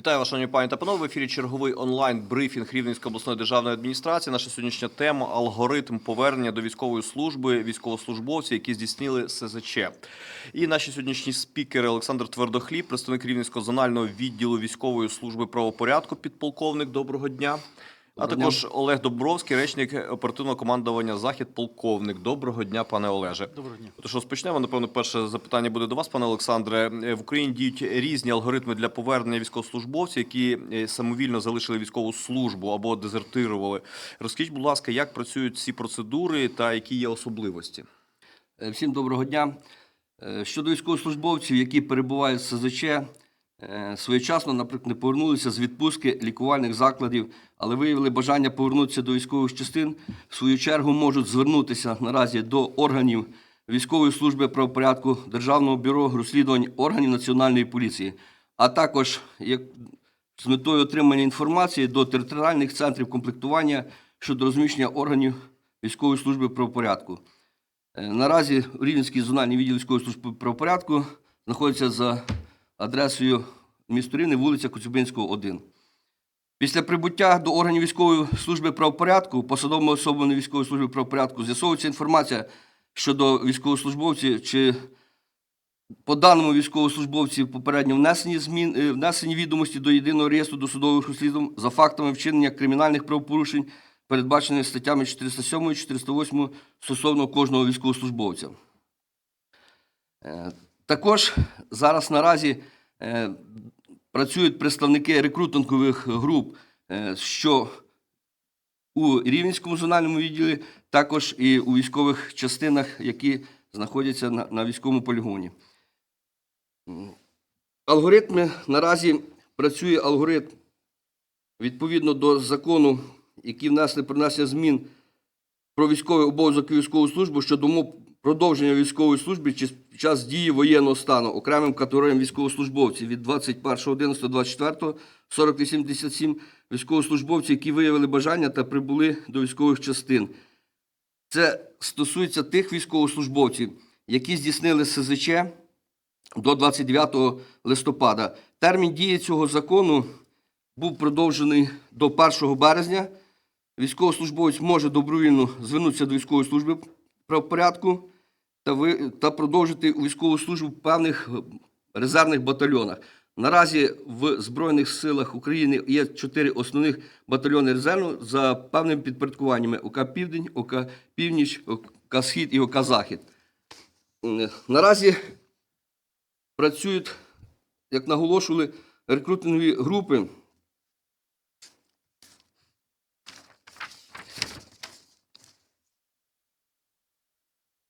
Вітаю вас, шановні пані та панове. В ефірі черговий онлайн брифінг Рівненської обласної державної адміністрації. Наша сьогоднішня тема алгоритм повернення до військової служби військовослужбовців, які здійснили СЗЧ. І наші сьогоднішні спікери Олександр Твердохліб, представник Рівненського зонального відділу військової служби правопорядку, підполковник. Доброго дня. А також Олег Добровський, речник оперативного командування Захід, полковник. Доброго дня, пане Олеже. Доброго дня. Тож розпочнемо. Напевно, перше запитання буде до вас, пане Олександре. Е, В Україні діють різні алгоритми для повернення військовослужбовців, які е, самовільно залишили військову службу або дезертирували. Розкажіть, будь ласка, як працюють ці процедури та які є особливості? Е, Всім доброго дня. Щодо військовослужбовців, які перебувають в СЗЧ, своєчасно, наприклад, не повернулися з відпустки лікувальних закладів, але виявили бажання повернутися до військових частин, в свою чергу можуть звернутися наразі до органів військової служби правопорядку, Державного бюро розслідувань органів національної поліції, а також як з метою отримання інформації до територіальних центрів комплектування щодо розміщення органів військової служби правопорядку. Е, Наразі Рівненський зональний відділ військової служби правопорядку знаходиться за адресою Рівне, вулиця Коцюбинського, 1. Після прибуття до органів військової служби правопорядку, посадовими особами військової служби правопорядку з'ясовується інформація щодо військовослужбовців чи по даному військовослужбовці попередньо внесені змін, е, внесені відомості до єдиного реєстру досудових розслідувань за фактами вчинення кримінальних правопорушень, передбачених статтями 407 і 408 стосовно кожного військовослужбовця. Також зараз наразі е, працюють представники рекрутингових груп, е, що у Рівненському зональному відділі, також і у військових частинах, які знаходяться на, на військовому полігоні. Алгоритми наразі працює алгоритм відповідно до закону, який внесли про внесення змін про військовий обов'язок і військову службу щодо продовження військової служби під час дії воєнного стану окремим категоріям військовослужбовців від 21.11.24 4087 військовослужбовців, які виявили бажання та прибули до військових частин. Це стосується тих військовослужбовців, які здійснили СЗЧ до 29 листопада. Термін дії цього закону був продовжений до 1 березня. Військовослужбовець може добровільно звернутися до військової служби правопорядку та, ви, та продовжити військову службу в певних е, резервних батальйонах. Наразі в Збройних силах України є чотири основних батальйони резерву за певними підпорядкуваннями ОК Південь, ОК Північ, ОК Схід і ОК Захід. Е, Наразі працюють, як наголошували, рекрутингові групи.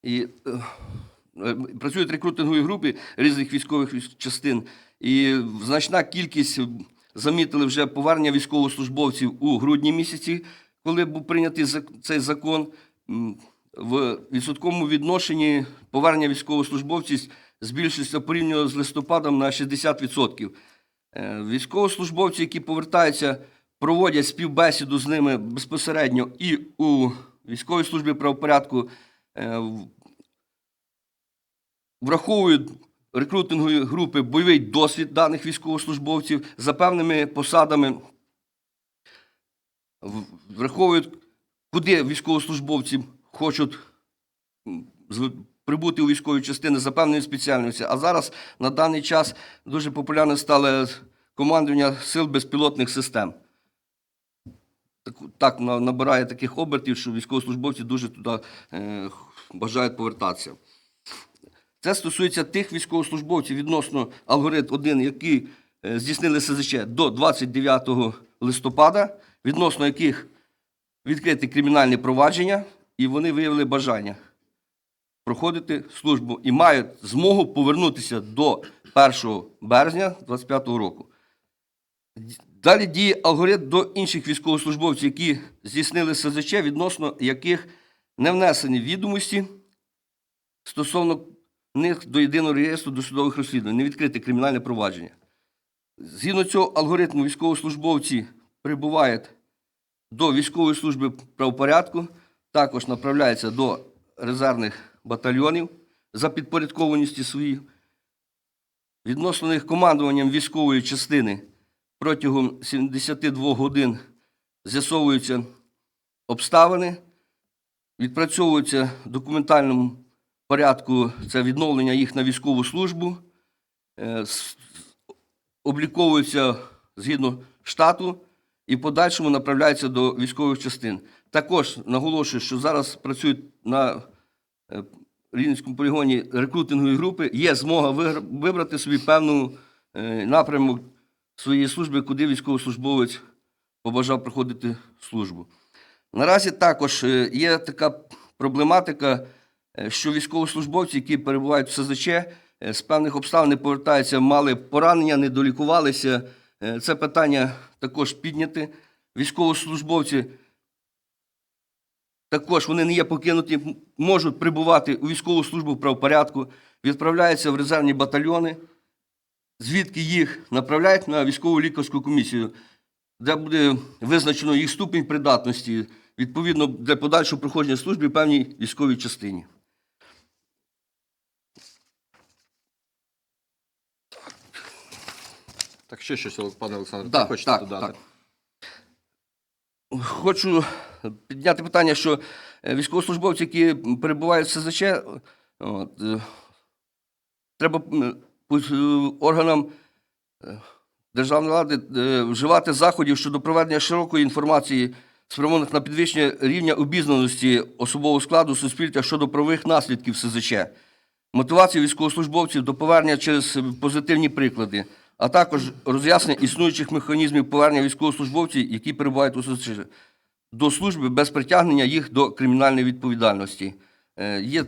І е, е, працюють рекрутингові групи різних військових частин. І значна кількість замітили вже повернення військовослужбовців у грудні місяці, коли був прийнятий цей закон. В відсотковому відношенні повернення військовослужбовців збільшується порівняно з листопадом на 60%. Е, Військовослужбовці, які повертаються, проводять співбесіду з ними безпосередньо і у військовій службі правопорядку, е, враховують рекрутингові групи бойовий досвід даних військовослужбовців за певними посадами, враховують, куди військовослужбовці хочуть прибути у військові частини за певною спеціальністю. А зараз на даний час дуже популярне стало командування сил безпілотних систем. Так, так набирає таких обертів, що військовослужбовці дуже туди е, бажають повертатися. Це стосується тих військовослужбовців відносно алгоритм 1, які е, здійснили СЗЧ до 29 листопада, відносно яких відкриті кримінальні провадження, і вони виявили бажання проходити службу і мають змогу повернутися до 1 березня 2025 року. Далі діє алгоритм до інших військовослужбовців, які здійснили СЗЧ, відносно яких не внесені відомості стосовно них до єдиного реєстру досудових розслідувань, не відкрите кримінальне провадження. Згідно цього алгоритму, військовослужбовці прибувають до військової служби правопорядку, також направляються до резервних батальйонів за підпорядкованістю своїх. Відносно них командуванням військової частини протягом 72 годин з'ясовуються обставини, відпрацьовуються в документальному порядку це відновлення їх на військову службу, е, обліковуються згідно штату і в подальшому направляються до військових частин. Також наголошую, що зараз працюють на е, Рівненському полігоні рекрутингові групи, є змога вибрати собі певну е, напрямок своєї служби, куди військовослужбовець побажав проходити службу. Наразі також е, є така проблематика, е, що військовослужбовці, які перебувають в СЗЧ, е, з певних обставин не повертаються, мали поранення, не долікувалися. Це питання також підняти. Військовослужбовці також вони не є покинуті, можуть прибувати у військову службу в правопорядку, відправляються в резервні батальйони, звідки їх направляють на військову лікарську комісію, де буде визначено їх ступінь придатності, відповідно для подальшого проходження служби в певній військовій частині. Так, ще щось, пане Олександре, Да, хочете так, додати? так. Хочу підняти питання, що е, військовослужбовці, які перебувають в СЗЧ, от, е, треба органам е, державної влади е, вживати заходів щодо проведення широкої інформації, спрямованих на підвищення рівня обізнаності особового складу суспільства щодо правових наслідків СЗЧ, мотивацію військовослужбовців до повернення через позитивні приклади, а також роз'яснення існуючих механізмів повернення військовослужбовців, які перебувають у СЗЧ, до служби без притягнення їх до кримінальної відповідальності. Е, Є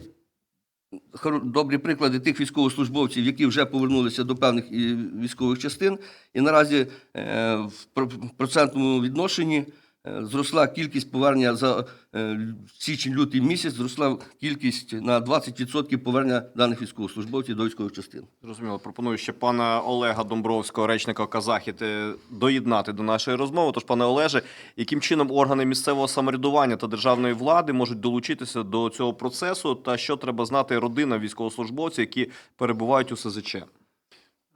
добрі приклади тих військовослужбовців, які вже повернулися до певних і, військових частин, і наразі е, в про- процентному відношенні е, зросла кількість повернення за е, січень-лютий місяць, зросла кількість на 20% повернення даних військовослужбовців до військових частин. Зрозуміло, пропоную ще пана Олега Домбровського, речника Казахіт, е, доєднати до нашої розмови. Тож, пане Олеже, яким чином органи місцевого самоврядування та державної влади можуть долучитися до цього процесу, та що треба знати родинам військовослужбовців, які перебувають у СЗЧ?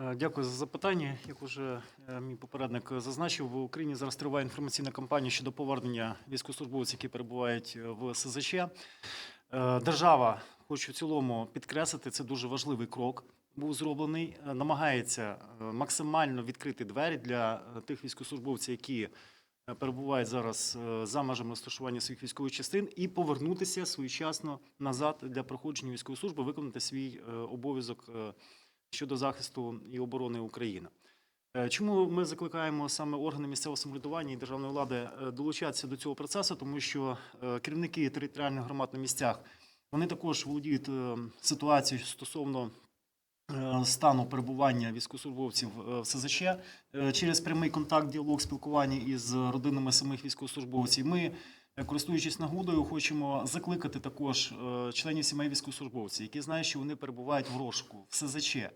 Е, Дякую за запитання. Як уже е, мій попередник зазначив, в Україні зараз триває інформаційна кампанія щодо повернення військовослужбовців, які перебувають е, в СЗЧ. Держава, хочу в цілому підкреслити, це дуже важливий крок. Був зроблений, намагається максимально відкрити двері для тих військовослужбовців, які перебувають зараз за межами розташування своїх військових частин, і повернутися своєчасно назад для проходження військової служби, виконати свій обов'язок щодо захисту і оборони України. Е, Чому ми закликаємо саме органи місцевого самоврядування і державної влади е, долучатися до цього процесу? Тому що е, керівники територіальних громад на місцях вони також володіють ситуацією стосовно стану перебування військовослужбовців в СЗЧ через прямий контакт, діалог, спілкування із родинами самих військовослужбовців. Ми, користуючись нагодою, хочемо закликати також е, членів сімей військовослужбовців, які знають, що вони перебувають в розшуку в СЗЧ. е,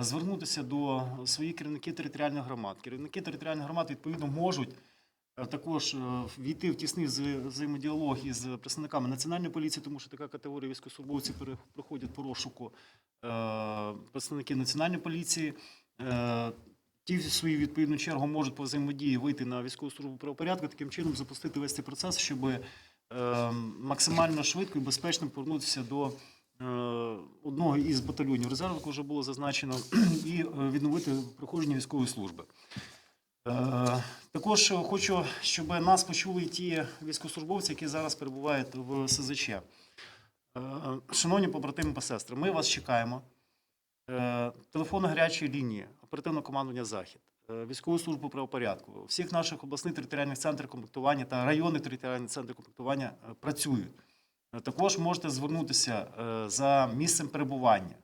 Звернутися до своїх керівників територіальних громад. Керівники територіальних громад відповідно можуть е, також війти в тісний взаємодіалог із представниками національної поліції, тому що така категорія військовослужбовців проходять по розшуку представники національної поліції. Ті в свою відповідну чергу можуть по взаємодії вийти на військову службу правопорядку, таким чином запустити весь цей процес, щоб е, максимально швидко і безпечно повернутися до е, одного із батальйонів резерву, як вже було зазначено, і е, відновити проходження військової служби. Е, Також хочу, щоб нас почули ті військовослужбовці, які зараз перебувають в СЗЧ. Шановні побратими та сестри, ми вас чекаємо. Е, Телефон гарячої лінії, оперативне командування Захід, е, військову службу правопорядку, всіх наших обласних територіальних центрів комплектування та районних територіальних центрів комплектування е, працюють. Е, Також можете звернутися за місцем перебування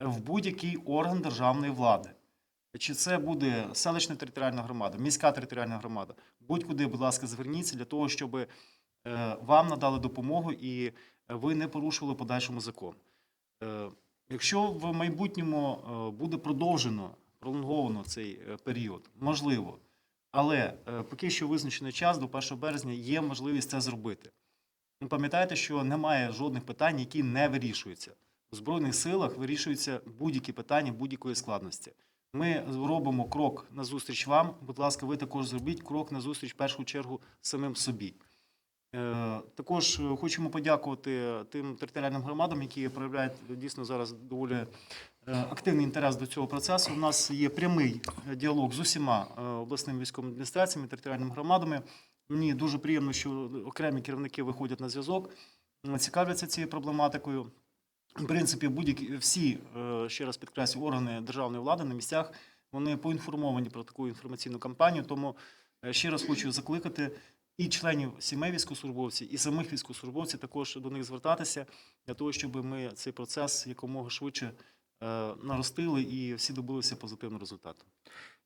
в будь-який орган державної влади. Чи це буде селищна територіальна громада, міська територіальна громада, будь-куди, будь ласка, зверніться для того, щоб вам надали допомогу і ви не порушували подальшому закон. Якщо в майбутньому буде продовжено, пролонговано цей е, період, можливо, але е, поки що визначений час до 1 березня є можливість це зробити. Ну, пам'ятайте, що немає жодних питань, які не вирішуються. У Збройних силах вирішуються будь-які питання будь-якої складності. Ми робимо крок назустріч вам. Будь ласка, ви також зробіть крок назустріч в першу чергу самим собі. Е, Також хочемо подякувати тим територіальним громадам, які проявляють дійсно зараз доволі активний інтерес до цього процесу. У нас є прямий е, діалог з усіма е, обласними військовими адміністраціями, територіальними громадами. Мені дуже приємно, що окремі керівники виходять на зв'язок, цікавляться цією проблематикою. В принципі, будь-які всі, е, ще раз підкреслю, органи державної влади на місцях вони поінформовані про таку інформаційну кампанію. Тому е, ще раз хочу закликати і членів сімей військовослужбовців, і самих військовослужбовців також до них звертатися для того, щоб ми цей процес якомога швидше е, наростили і всі добилися позитивного результату.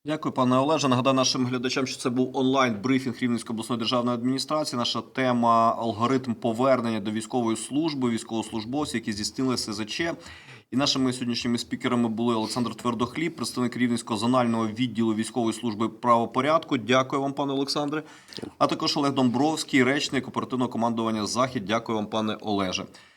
Дякую, пане Олеже. Нагадаю нашим глядачам, що це був онлайн-брифінг Рівненської обласної державної адміністрації. Наша тема алгоритм повернення до військової служби, військовослужбовців, які здійснили СЗЧ. І нашими сьогоднішніми спікерами були Олександр Твердохліб, представник Рівненського зонального відділу військової служби правопорядку. Дякую вам, пане Олександре. А також Олег Домбровський, речник оперативного командування Захід. Дякую вам, пане Олеже.